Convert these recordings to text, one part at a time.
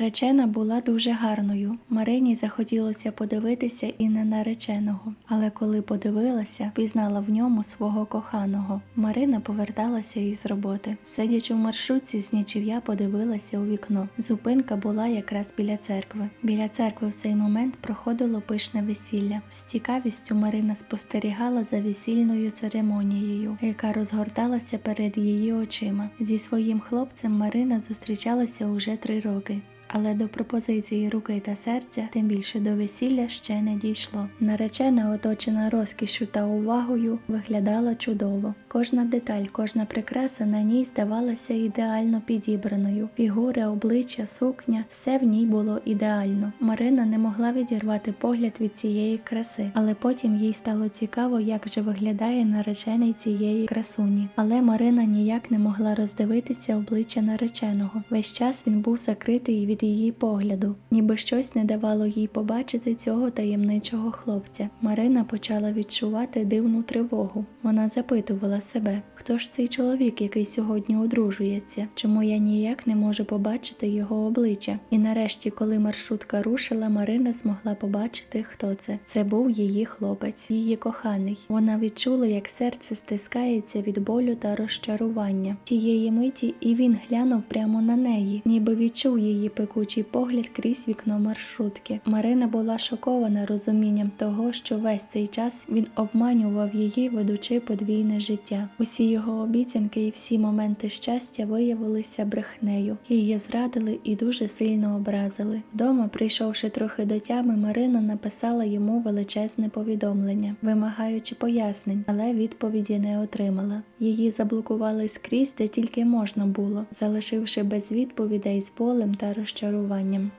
Наречена була дуже гарною. Марині захотілося подивитися і на нареченого, але коли подивилася, пізнала в ньому свого коханого. Марина поверталася із роботи. Сидячи в маршрутці, з нічів'я подивилася у вікно. Зупинка була якраз біля церкви. Біля церкви в цей момент проходило пишне весілля. З цікавістю Марина спостерігала за весільною церемонією, яка розгорталася перед її очима. Зі своїм хлопцем Марина зустрічалася уже три роки. Але до пропозиції руки та серця, тим більше до весілля, ще не дійшло. Наречена, оточена розкішю та увагою, виглядала чудово. Кожна деталь, кожна прикраса на ній здавалася ідеально підібраною. Фігура, обличчя, сукня все в ній було ідеально. Марина не могла відірвати погляд від цієї краси, але потім їй стало цікаво, як же виглядає наречений цієї красуні. Але Марина ніяк не могла роздивитися обличчя нареченого. Весь час він був закритий від її погляду, ніби щось не давало їй побачити цього таємничого хлопця. Марина почала відчувати дивну тривогу. Вона запитувала себе, хто ж цей чоловік, який сьогодні одружується, чому я ніяк не можу побачити його обличчя. І нарешті, коли маршрутка рушила, Марина змогла побачити, хто це. Це був її хлопець, її коханий. Вона відчула, як серце стискається від болю та розчарування. Тієї миті і він глянув прямо на неї, ніби відчув її пекучий погляд крізь вікно маршрутки. Марина була шокована розумінням того, що весь цей час він обманював її, ведучи подвійне життя. Усі його обіцянки і всі моменти щастя виявилися брехнею. Її зрадили і дуже сильно образили. Вдома, прийшовши трохи до тями, Марина написала йому величезне повідомлення, вимагаючи пояснень, але відповіді не отримала. Її заблокували скрізь, де тільки можна було, залишивши без відповідей з болем та розчаруванням.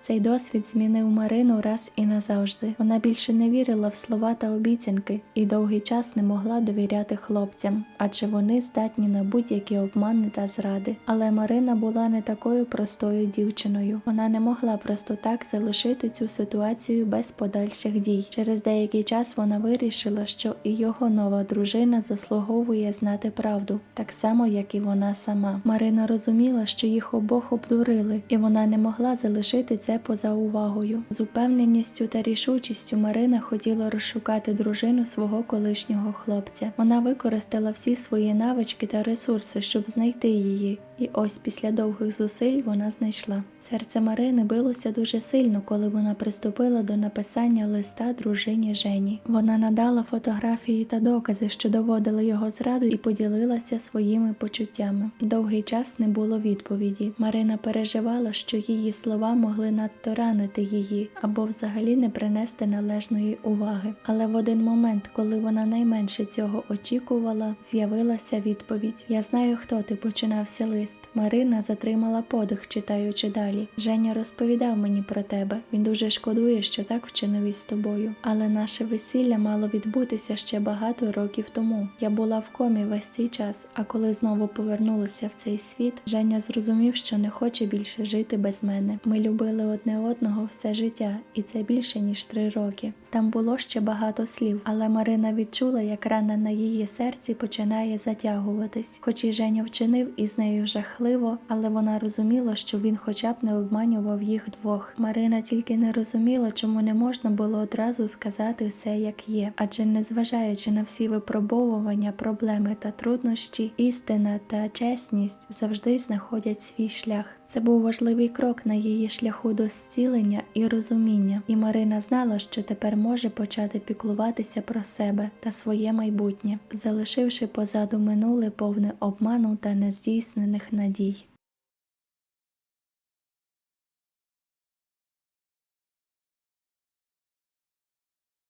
Цей досвід змінив Марину раз і назавжди. Вона більше не вірила в слова та обіцянки і довгий час не могла довіряти хлопцям, адже вони здатні на будь-які обмани та зради. Але Марина була не такою простою дівчиною. Вона не могла просто так залишити цю ситуацію без подальших дій. Через деякий час вона вирішила, що і його нова дружина заслуговує знати правду, так само як і вона сама. Марина розуміла, що їх обох обдурили, і вона не могла залишити це поза увагою. З упевненістю та рішучістю Марина хотіла розшукати дружину свого колишнього хлопця. Вона використала всі свої навички та ресурси, щоб знайти її. І ось після довгих зусиль вона знайшла. Серце Марини билося дуже сильно, коли вона приступила до написання листа дружині Жені. Вона надала фотографії та докази, що доводили його зраду, і поділилася своїми почуттями. Довгий час не було відповіді. Марина переживала, що її слова могли надто ранити її або взагалі не принести належної уваги. Але в один момент, коли вона найменше цього очікувала, з'явилася відповідь: Я знаю, хто ти починався лист. Марина затримала подих, читаючи далі. Женя розповідав мені про тебе. Він дуже шкодує, що так вчинив із тобою. Але наше весілля мало відбутися ще багато років тому. Я була в комі весь цей час, а коли знову повернулася в цей світ, Женя зрозумів, що не хоче більше жити без мене. Ми любили одне одного все життя, і це більше ніж три роки. Там було ще багато слів, але Марина відчула, як рана на її серці починає затягуватись. Хоч і Женя вчинив із нею жахливо, але вона розуміла, що він хоча б не обманював їх двох. Марина тільки не розуміла, чому не можна було одразу сказати все як є, адже незважаючи на всі випробовування, проблеми та труднощі, істина та чесність завжди знаходять свій шлях. Це був важливий крок на її шляху до зцілення і розуміння, і Марина знала, що тепер може почати піклуватися про себе та своє майбутнє, залишивши позаду минуле повне обману та нездійснених надій.